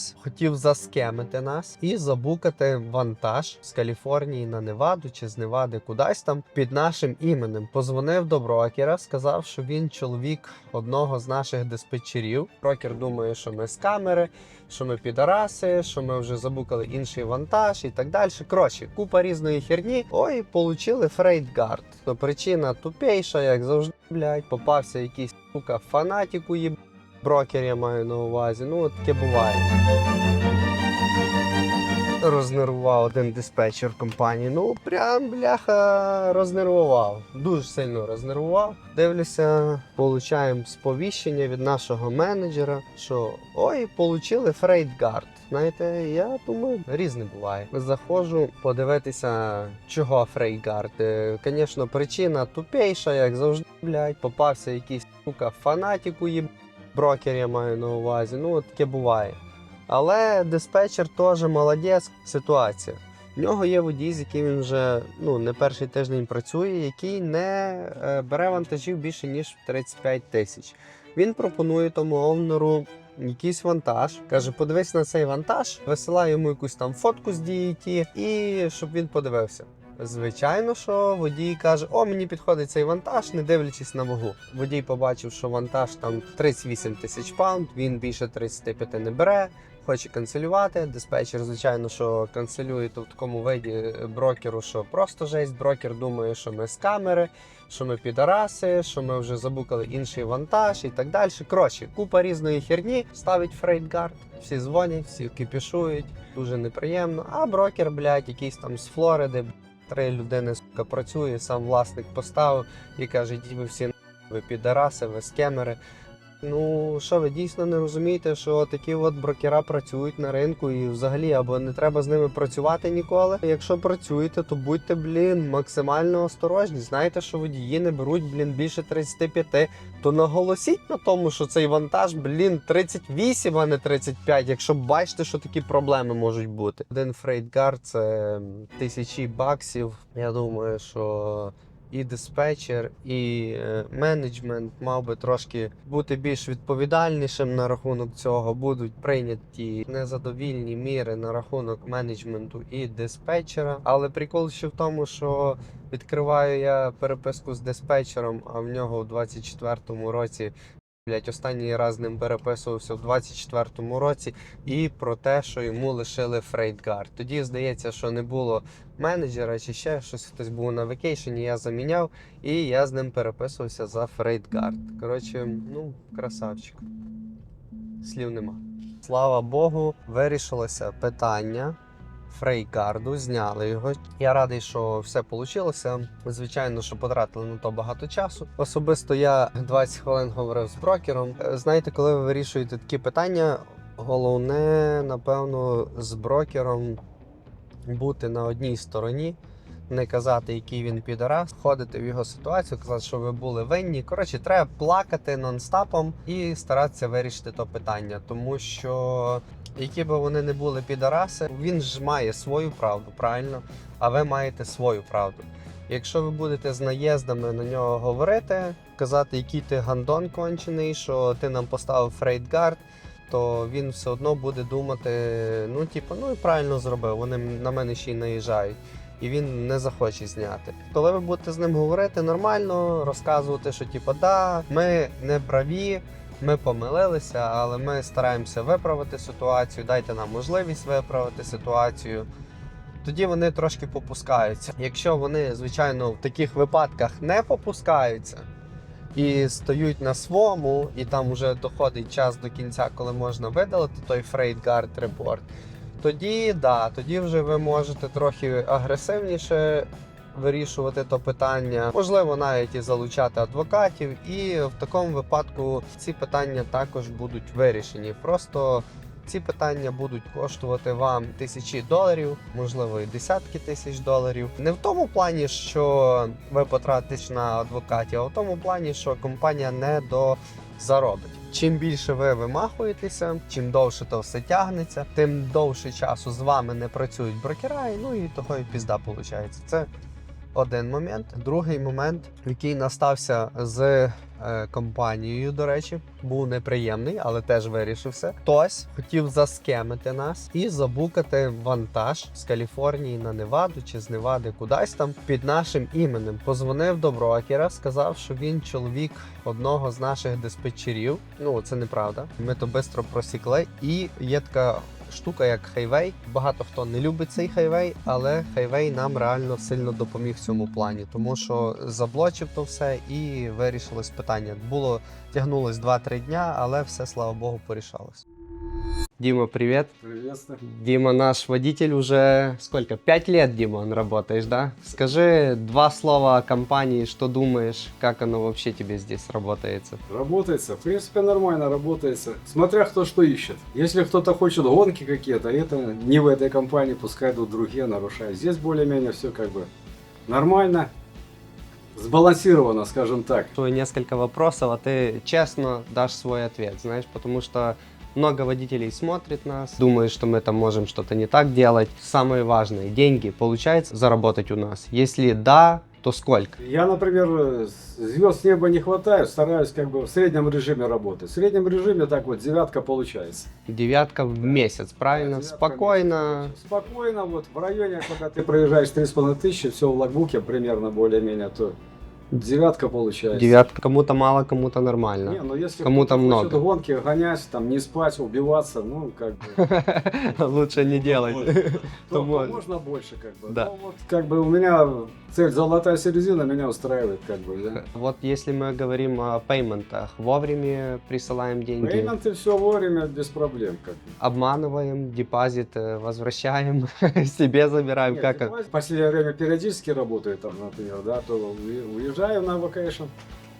хтось хотів заскемити нас і забукати вантаж з Каліфорнії на Неваду чи з Невади кудись там під нашим іменем. Позвонив до брокера, сказав, що він чоловік одного з наших диспетчерів. Брокер думає, що ми з камери, що ми підараси, що ми вже забукали інший вантаж і так далі. Коротше, купа різної херні. Ой, получили фрейтгард. То причина тупейша, як завжди, блядь, попався якийсь сука фанатік уїб. Брокер я маю на увазі. Ну, таке буває. Рознервував один диспетчер компанії. Ну, прям бляха рознервував. Дуже сильно рознервував. Дивлюся, получаємо сповіщення від нашого менеджера, що ой, получили фрейтгард. Знаєте, я думаю, різне буває. Заходжу подивитися, чого фрейтгард. Звісно, причина тупейша, як завжди, блядь, попався якийсь сука фанатік уїб. Брокер я маю на увазі. Ну, таке буває. Але диспетчер теж молодець ситуація. В нього є водій, з яким він вже ну, не перший тиждень працює, який не е, бере вантажів більше ніж 35 тисяч. Він пропонує тому овнеру якийсь вантаж. Каже: подивись на цей вантаж, висилає йому якусь там фотку з DET і щоб він подивився. Звичайно, що водій каже: О, мені підходить цей вантаж, не дивлячись на вагу. Водій побачив, що вантаж там 38 тисяч паунд, він більше 35 не бере, хоче канцелювати. Диспетчер, звичайно, що канцелює то в такому виді брокеру, що просто жесть. Брокер думає, що ми з камери, що ми підараси, що ми вже забукали інший вантаж і так далі. Коротше, купа різної херні ставить фрейтгард. Всі дзвонять, всі кипішують, дуже неприємно. А брокер, блядь, якийсь там з Флориди. Три людини сука, працює, сам власник поставив і каже: «Ідіть ви всі ви підараси, ви скемери. Ну що ви дійсно не розумієте, що такі от брокера працюють на ринку і взагалі або не треба з ними працювати ніколи. Якщо працюєте, то будьте, блін, максимально осторожні. Знаєте, що водії не беруть, блін, більше 35, то наголосіть на тому, що цей вантаж, блін, 38, а не 35, якщо бачите, що такі проблеми можуть бути. Один фрейтгар це тисячі баксів. Я думаю, що і диспетчер, і е, менеджмент мав би трошки бути більш відповідальнішим на рахунок цього. Будуть прийняті незадовільні міри на рахунок менеджменту і диспетчера. Але прикол ще в тому, що відкриваю я переписку з диспетчером, а в нього у 24-му році. Блять, останній раз з ним переписувався в 24-му році, і про те, що йому лишили фрейтгард. Тоді здається, що не було менеджера чи ще щось, хтось був на векейшені, я заміняв, і я з ним переписувався за фрейтгард. Коротше, ну, красавчик. Слів нема. Слава Богу, вирішилося питання. Фрейгарду, зняли його. Я радий, що все вийшло. Звичайно, що потратили на то багато часу. Особисто я 20 хвилин говорив з брокером. Е, Знаєте, коли ви вирішуєте такі питання, головне, напевно, з брокером бути на одній стороні. Не казати, який він підарас, входити в його ситуацію, казати, що ви були винні. Коротше, треба плакати нон-стапом і старатися вирішити то питання, тому що які би вони не були підараси, він ж має свою правду, правильно? А ви маєте свою правду. Якщо ви будете з наїздами на нього говорити, казати, який ти гандон кончений, що ти нам поставив фрейтгард, то він все одно буде думати: ну, типу, ну і правильно зробив, вони на мене ще й наїжджають. І він не захоче зняти. Коли ви будете з ним говорити нормально, розказувати, що типу, да, ми не праві, ми помилилися, але ми стараємося виправити ситуацію. Дайте нам можливість виправити ситуацію. Тоді вони трошки попускаються. Якщо вони, звичайно, в таких випадках не попускаються і стають на своєму, і там вже доходить час до кінця, коли можна видалити той Guard Report, тоді да, тоді вже ви можете трохи агресивніше вирішувати то питання, можливо, навіть і залучати адвокатів, і в такому випадку ці питання також будуть вирішені. Просто ці питання будуть коштувати вам тисячі доларів, можливо, і десятки тисяч доларів. Не в тому плані, що ви потратите на адвокатів, а в тому плані, що компанія не дозаробить. Чим більше ви вимахуєтеся, чим довше то все тягнеться, тим довше часу з вами не працюють брокера, і ну і того і пізда виходить. Це один момент. Другий момент, який настався з компанією, до речі, був неприємний, але теж вирішився. Хтось хотів заскемити нас і забукати вантаж з Каліфорнії на Неваду чи з Невади кудись там під нашим іменем. Позвонив до брокера, сказав, що він чоловік одного з наших диспетчерів. Ну це неправда. Ми то швидко просікли. І є така штука, як хайвей. Багато хто не любить цей хайвей, але хайвей нам реально сильно допоміг в цьому плані, тому що заблочив то все і вирішилось питання. Було тягнулось 2-3 дня, але все, слава Богу, порішалось. Дима, привет. Приветствую. Дима, наш водитель уже сколько? Пять лет, Дима, он работаешь, да? Скажи два слова о компании, что думаешь, как оно вообще тебе здесь работается? Работается. В принципе, нормально работается. Смотря кто что ищет. Если кто-то хочет гонки какие-то, это не в этой компании, пускай идут другие нарушают. Здесь более-менее все как бы нормально. Сбалансировано, скажем так. Несколько вопросов, а ты честно дашь свой ответ, знаешь, потому что много водителей смотрит нас, думают, что мы там можем что-то не так делать. Самое важное, деньги получается заработать у нас? Если да, то сколько? Я, например, звезд с неба не хватает, стараюсь как бы в среднем режиме работать. В среднем режиме так вот девятка получается. Девятка в месяц, правильно? Девятка Спокойно. месяц. Спокойно, вот в районе, когда ты проезжаешь 3,5 тысячи, все в логбуке примерно более-менее, то девятка получается. Девятка кому-то мало, кому-то нормально. Не, ну если Кому-то много. гонки гонять, там не спать, убиваться, ну как бы, Лучше не делать. то, можно. больше как бы. Да. Но вот как бы у меня цель золотая середина меня устраивает как бы. Вот если мы говорим о пейментах, вовремя присылаем деньги, Пейменты все вовремя без проблем как бы. обманываем, депозит э, возвращаем, себе забираем, как В последнее время периодически работает там, например, да, то уе- уезжаю на вакейшн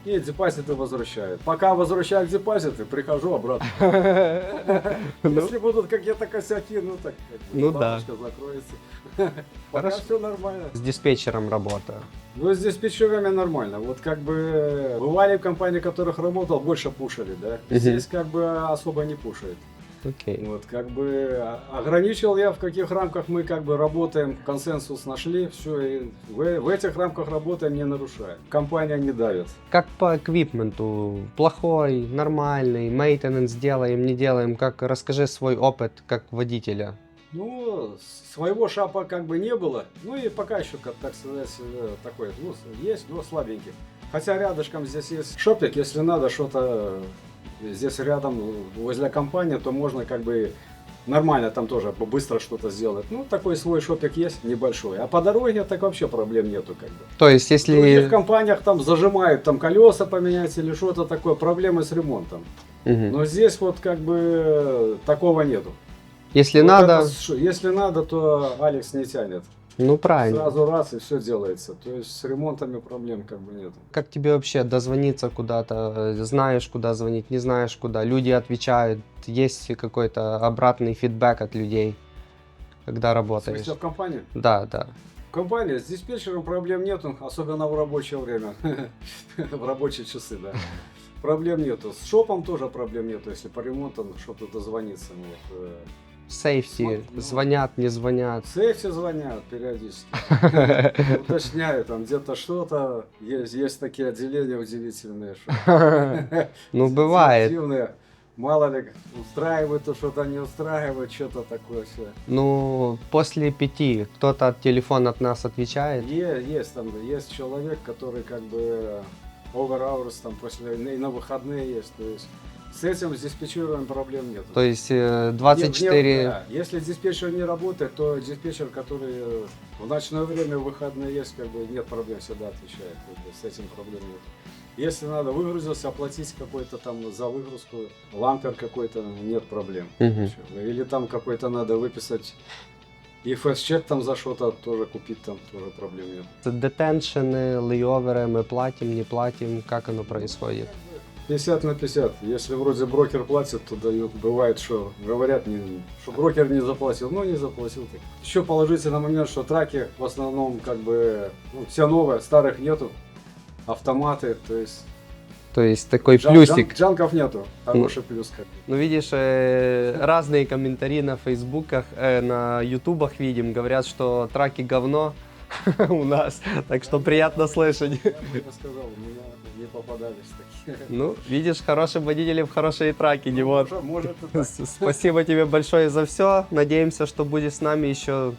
и депозиты возвращают. Пока возвращают депозиты, прихожу обратно. Ну, Если будут какие-то косяки, ну так Ну да. закроется. Пока все нормально. С диспетчером работаю. Ну, с пищевыми нормально. Вот как бы бывали компании, в которых работал, больше пушили, да. Здесь как бы особо не пушает. Окей. Вот как бы а- ограничил я, в каких рамках мы как бы работаем, консенсус нашли, все, и в, в этих рамках работаем, не нарушая. Компания не давит. Как по эквипменту? Плохой, нормальный, мейтенанс делаем, не делаем? Как расскажи свой опыт как водителя. Ну, своего шапа как бы не было. Ну и пока еще, как так сказать, э, такой, ну, есть, но слабенький. Хотя рядышком здесь есть шопик, если надо что-то здесь рядом возле компании, то можно как бы нормально там тоже быстро что-то сделать. Ну, такой свой шопик есть, небольшой. А по дороге так вообще проблем нету как бы. То есть, В других если... компаниях там зажимают, там колеса поменять или что-то такое, проблемы с ремонтом. Мгм. Но здесь вот как бы такого нету. Если Вот надо, это если надо, то Алекс не тянет. Ну правильно. Сразу раз и все делается. То есть с ремонтами проблем как бы нет. Как тебе вообще дозвониться куда-то? Знаешь, куда звонить, не знаешь, куда? Люди отвечают. Есть какой-то обратный фидбэк от людей, когда В работаешь? смысле, в компании? Да, да. В компании с диспетчером проблем нету, особенно в рабочее время. В рабочие часы, да. Проблем нету. С шопом тоже проблем нету, если по ремонту что-то дозвониться. вот, э. Сейфти, ну. звонят, не звонят. В сейфе звонят периодически. Уточняю, там где-то что-то. Есть, есть такие отделения удивительные. Что Ну, бывает. Мало ли, устраивает, то что-то не устраивает, что-то такое все. Ну, после пяти кто-то от телефона от нас отвечает. есть там, есть человек, который как бы over hours там после, и на выходные есть, то есть с этим с диспетчером проблем нет. То есть э, 24... да. Если диспетчер не работает, то диспетчер, который э, в ночное время, в выходные есть, как бы нет проблем, всегда отвечает. как бы с этим проблем нет. Если надо выгрузился, оплатить какой-то там за выгрузку, лампер какой-то, нет проблем. Мгм. Или там какой-то надо выписать и чек там за что-то тоже купить, там тоже проблем нет. Детеншены, лейоверы, мы платим, не платим, как оно происходит? 50 на 50. Если вроде брокер платит, то дают. Бывает, что говорят, не, что брокер не заплатил. Ну, не заплатил. Так. Еще положительный момент, что траки в основном как бы ну, все новые, старых нету. Автоматы, то есть То есть такой джан- плюсик. джан- джанков нету. Хороший плюс. Как. Ну, видишь, э, разные комментарии на фейсбуках, э, на ютубах видим, говорят, что траки говно у нас, так что приятно слышать. Я бы сказал, у меня не попадались такие. Ну, видишь, хорошие водители в хорошие траки, Димон. Может так. С- Спасибо тебе большое за все. Надеемся, что будешь с нами еще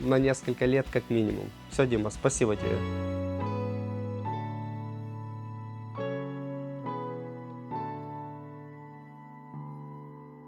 на несколько лет как минимум. Все, Дима, спасибо тебе.